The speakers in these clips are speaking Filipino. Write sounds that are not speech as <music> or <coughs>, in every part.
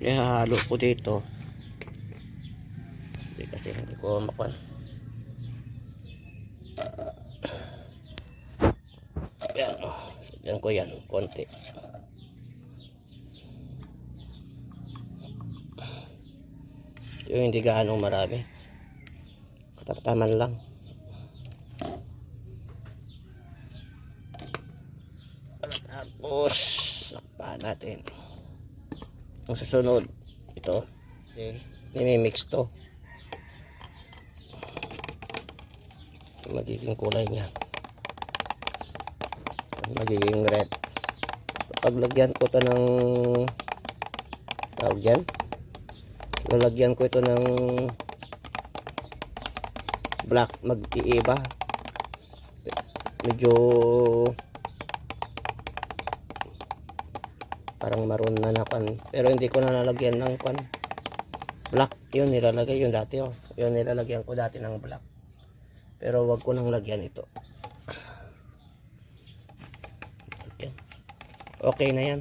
ihahalo ko dito. Hindi kasi hindi ko makuha. Yan yan ko yan konti. Yung hindi gaano marami. Kataptaman lang. Tapos sakpa natin ang susunod. Ito. Okay. mix to. Ito magiging kulay niya. Magiging red. Paglagyan ko to ng tawag yan lalagyan ko ito ng black. Mag-iiba. Medyo parang maroon na na kan pero hindi ko na nalagyan ng kan black yun nilalagay yun dati oh. Yun nilalagyan ko dati ng black. Pero wag ko nang lagyan ito. <clears throat> Yan. okay na yan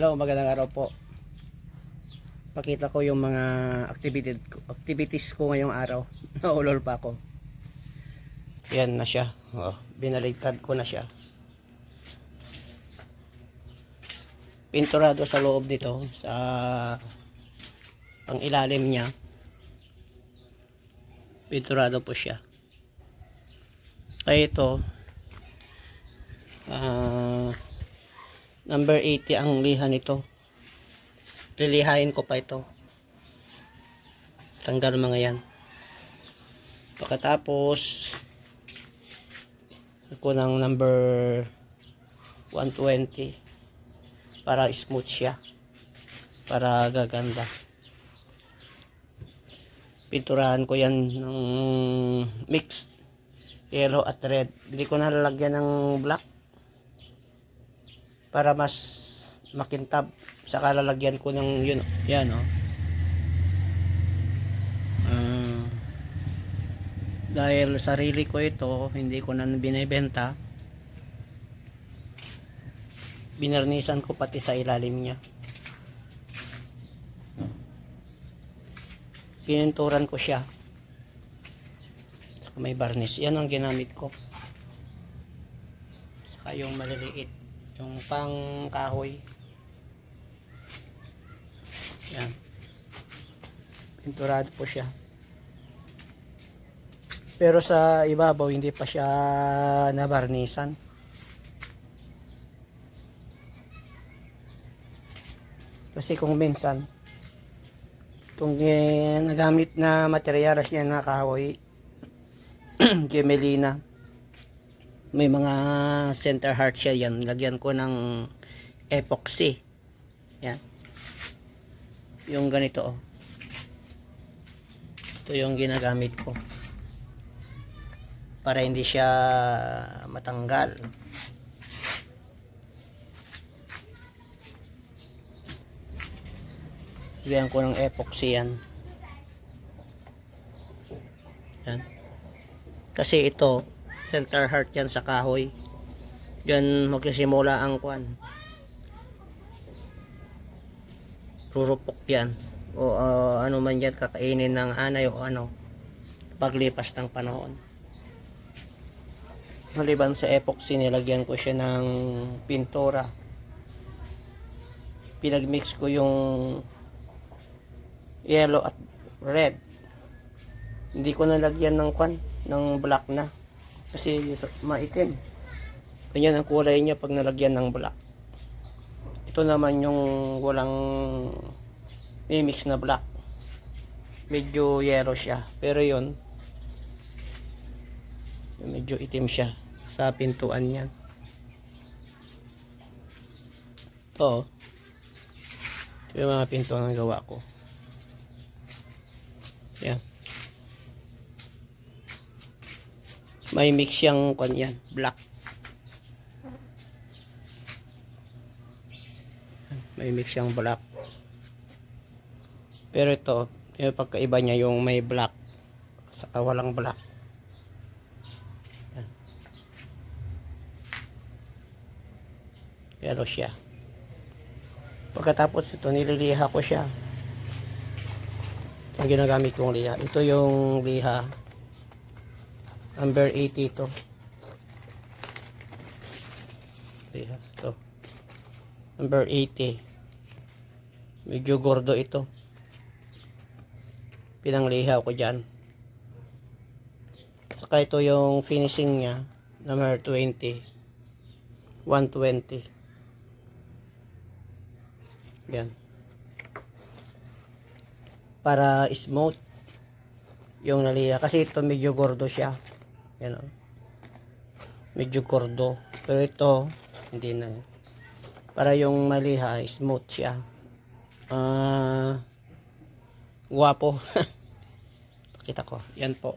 Hello, magandang araw po. Pakita ko yung mga activity, activities ko ngayong araw. <laughs> Naulol pa ako. Yan na siya. Oh, binaligtad ko na siya. Pinturado sa loob nito sa pang ilalim niya. Pinturado po siya. Kaya ito ah Number 80 ang liha nito. Lilihain ko pa ito. Tanggal mga yan. Pagkatapos, ako ng number 120 para smooth siya. Para gaganda. Pinturahan ko yan ng mixed yellow at red. Hindi ko na lalagyan ng black para mas makintab saka lalagyan ko ng yun yan oh. Ah, dahil sarili ko ito hindi ko na binibenta binarnisan ko pati sa ilalim niya. Pininturan ko siya. May varnish yan ang ginamit ko. Saka yung maliliit yung pang kahoy. Yan. Pinturado po siya. Pero sa ibabaw hindi pa siya nabarnisan. Kasi kung minsan itong eh, nagamit na materialas niya na kahoy <clears throat> gemelina may mga center heart siya yan. Lagyan ko ng epoxy. Yan. Yung ganito oh. Ito yung ginagamit ko. Para hindi siya matanggal. Lagyan ko ng epoxy yan. Yan. Kasi ito center heart yan sa kahoy. Yan magsisimula ang kwan. Rurupok yan. O uh, ano man yan kakainin ng anay o ano. Paglipas ng panahon. Maliban sa epoxy nilagyan ko siya ng pintura. Pinagmix ko yung yellow at red. Hindi ko nalagyan ng kwan ng black na kasi maitim. Ganyan ang kulay niya pag nalagyan ng black. Ito naman yung walang mimix na black. Medyo yellow siya. Pero yon medyo itim siya sa pintuan yan ito ito yung mga pintuan na gawa ko. Yan may mix siyang kwan yan, black. May mix siyang black. Pero ito, yung pagkaiba niya yung may black saka walang black. Yan. Pero siya. Pagkatapos ito, nililiha ko siya. Ang ginagamit kong liha. Ito yung liha. Number 80 ito. Liha. Ito. Number 80. Medyo gordo ito. Pinangliha ko dyan. Saka ito yung finishing niya. Number 20. 120. Yan. Para smooth yung naliha. Kasi ito medyo gordo siya. Yan o. Medyo gordo. Pero ito, hindi na. Para yung maliha, smooth siya. Ah, guwapo. <laughs> Pakita ko. Yan po.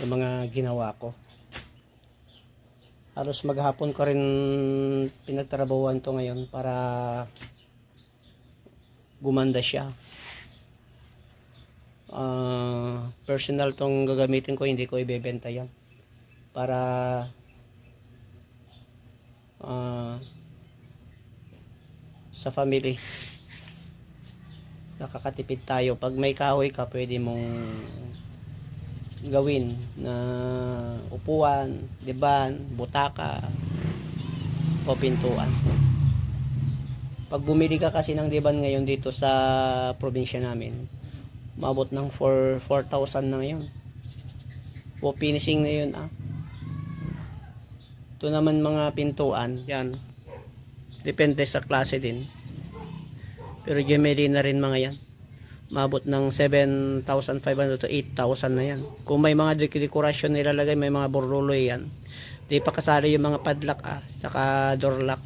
Yung mga ginawa ko. Halos maghapon ko rin pinagtrabahuan to ngayon para gumanda siya. Ah, personal tong gagamitin ko, hindi ko ibebenta yan. Para ah, sa family. Nakakatipid tayo. Pag may kahoy ka pwede mong gawin na upuan, diban, butaka o pintuan. Pag bumili ka kasi ng diban ngayon dito sa probinsya namin mabot ng 4 4,000 na ngayon. O finishing na yun ah. Ito naman mga pintuan yan. Depende sa klase din. Pero gemeli na rin mga yan. Mabot ng 7,500 to 8,000 na yan. Kung may mga dek- dekorasyon nilalagay may mga borloloy yan. Di pa kasali yung mga padlock ah saka door lock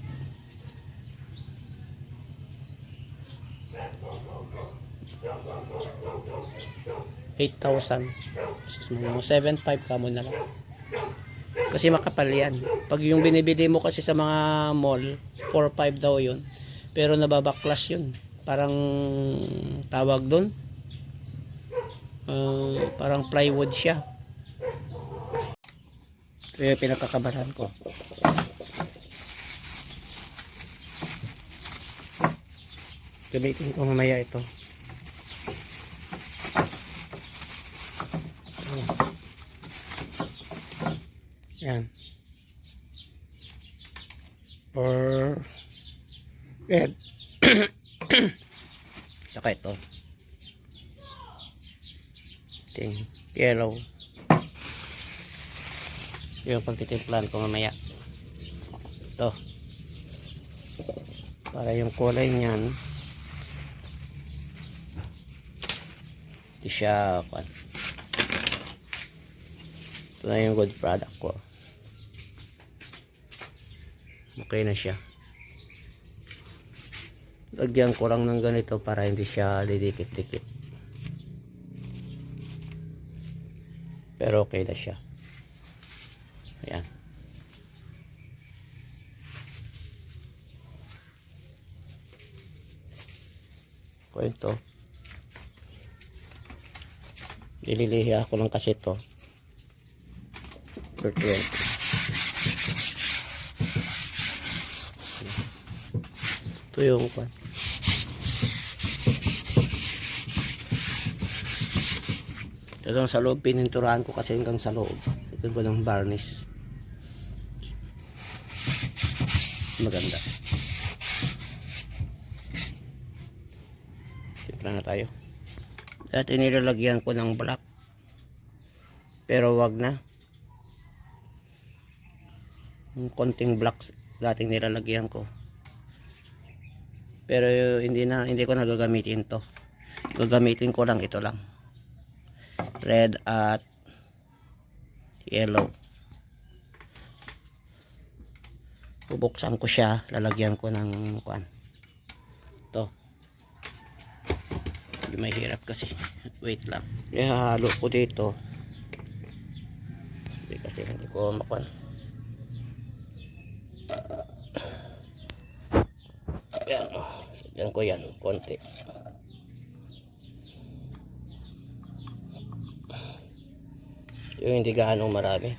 eight thousand. Seven five ka mo na lang. Kasi makapal yan. Pag yung binibili mo kasi sa mga mall 4-5 daw yun. Pero nababaklas yun. Parang tawag doon uh, parang plywood siya. Ito yung pinakakabalan ko. Gamitin ko mamaya ito yan. Or red. <coughs> Saka ito. Ting yellow. Yung pagtitimplan ko mamaya. Ito. Para yung kulay niyan hindi siya ito na yung good product ko okay na siya. Lagyan ko lang ng ganito para hindi siya didikit-dikit. Pero okay na siya. Ayan. Kwento. Nililihi ako lang kasi to for 20 ito yung kwan Hanggang sa loob, pininturahan ko kasi hanggang sa loob. Ito ko ng varnish. Maganda. Simpla na tayo. Dati nilalagyan ko ng black. Pero wag na. Yung konting black dating nilalagyan ko. Pero hindi na hindi ko nagagamitin to. Gagamitin ko lang ito lang. Red at yellow. Bubuksan ko siya. Lalagyan ko ng kwan. To medyo mahirap kasi. Wait lang. Ihalo ko dito. Hindi kasi hindi ko makwan Yan ko yan, konti. Yung hindi gaano marami.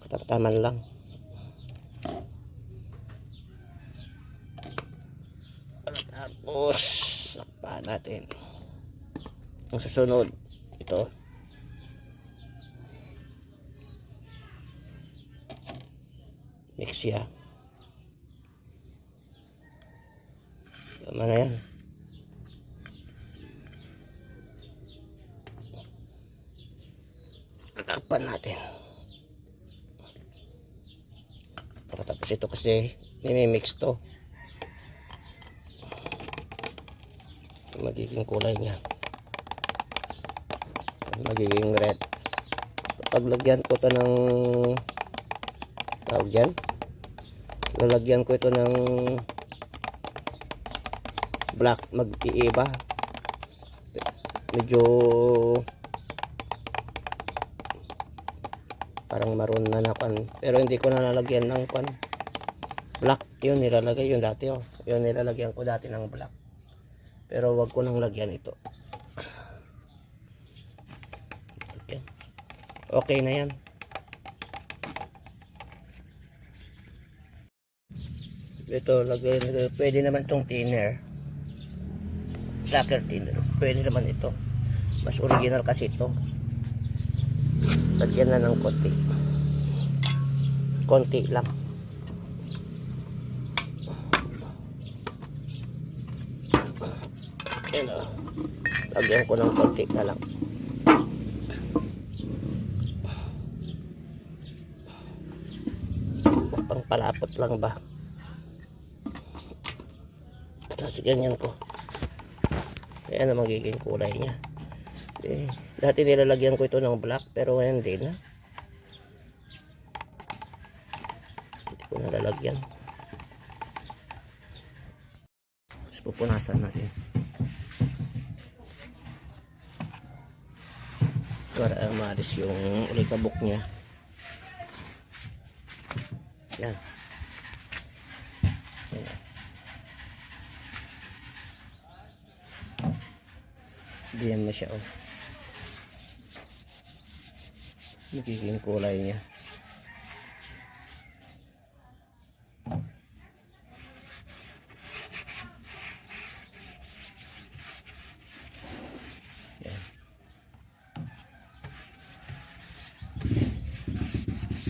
Katamtaman lang. Tapos, sakpa natin. Ang susunod, ito. Mix siya. Tama na yan. Takpan natin. Pagkatapos ito kasi mimimix to. Ito magiging kulay niya. Magiging red. Paglagyan ko to ng tawag dyan. Lalagyan ko ito ng black mag-iiba. Medyo parang maroon na na kwan. Pero hindi ko na nalagyan ng kwan. Black, yun nilalagay yun dati oh. Yun nilalagyan ko dati ng black. Pero wag ko nang lagyan ito. Okay. Na yan. Ito, lagay. Pwede naman tong thinner. Lacquer thinner. Pwede naman ito. Mas original kasi ito. Lagyan na ng konti. Konti lang. Yan o. Lagyan ko ng konti na lang. Pang palapot lang ba? Tapos ganyan ko. Ayan ang magiging kulay niya. Eh, dati nilalagyan ko ito ng black pero ngayon hindi na. Hindi ko nalalagyan. Tapos pupunasan natin. Para maalis yung ulikabok niya. Yan. Diyan na siya oh. Magiging kulay niya.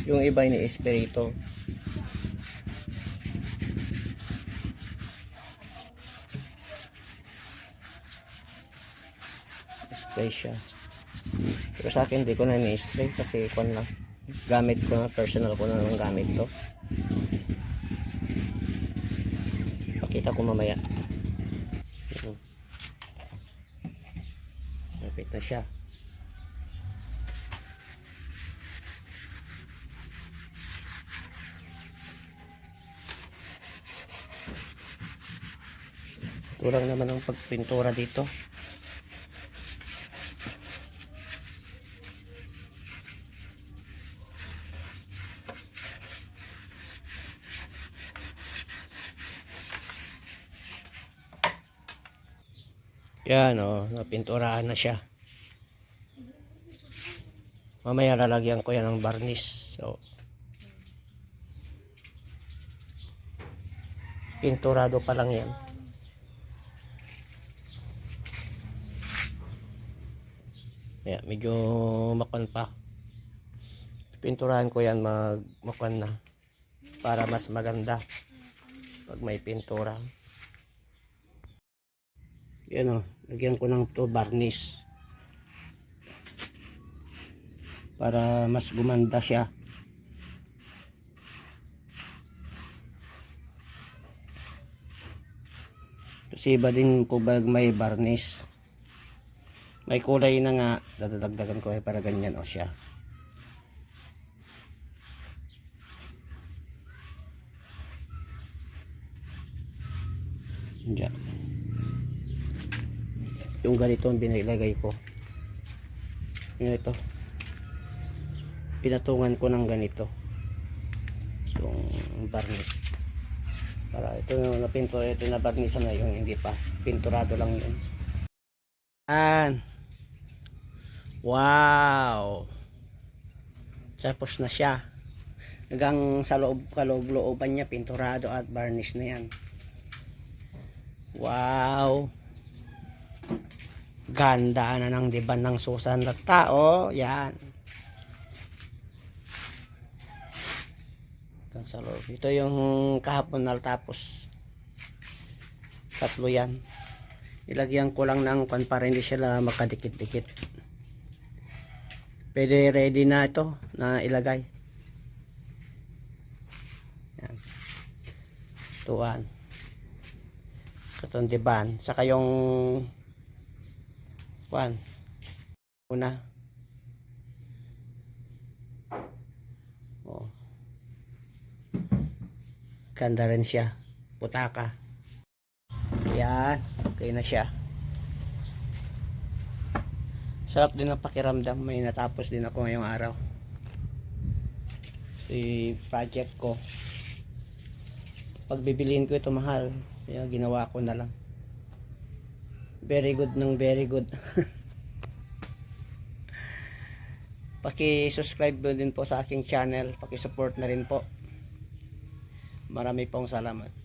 Yung iba ni espiritu. Spray siya. Pero sa akin, hindi ko na ni-spray kasi kon lang. Gamit ko na, personal ko na ng gamit to. Pakita ko mamaya. Yun. Lapit na siya. Ito lang naman ang pagpintura dito. Yan o, oh, napinturahan na siya. Mamaya lalagyan ko yan ng varnish. So, pinturado pa lang yan. Yeah, medyo makon pa. Pinturahan ko yan mag makon na para mas maganda pag may pintura. Yan o, lagyan ko ng to varnish. Para mas gumanda siya. Kasi iba din po pag may varnish. May kulay na nga, dadagdagan ko eh para ganyan o siya. Diyan yung ganito ang binilagay ko. Ito. Pinatungan ko ng ganito. Yung varnish para ito yung napintura ito na varnish na yung hindi pa. Pinturado lang yun. Yan. Wow. Tapos na siya. Hanggang sa loob kaloob-looban niya, pinturado at varnish na yan. Wow! Ganda na ng diban ng Susan na tao. Yan. Hanggang sa. Ito yung kahapon na tapos. Tatlo yan. Ilagyan ko lang ng kwan para hindi sila makadikit-dikit. Pwede ready na ito na ilagay. Yan. Tuwan. Katong diban. Saka yung kwan. Una. Oh. Ganda rin siya. Putaka. Yan. Okay na siya. Sarap din ang pakiramdam. May natapos din ako ngayong araw. Si project ko. Pag bibiliin ko ito mahal. Kaya ginawa ko na lang. Very good ng very good. Paki-subscribe din po sa aking channel. Paki-support na rin po. Marami pong salamat.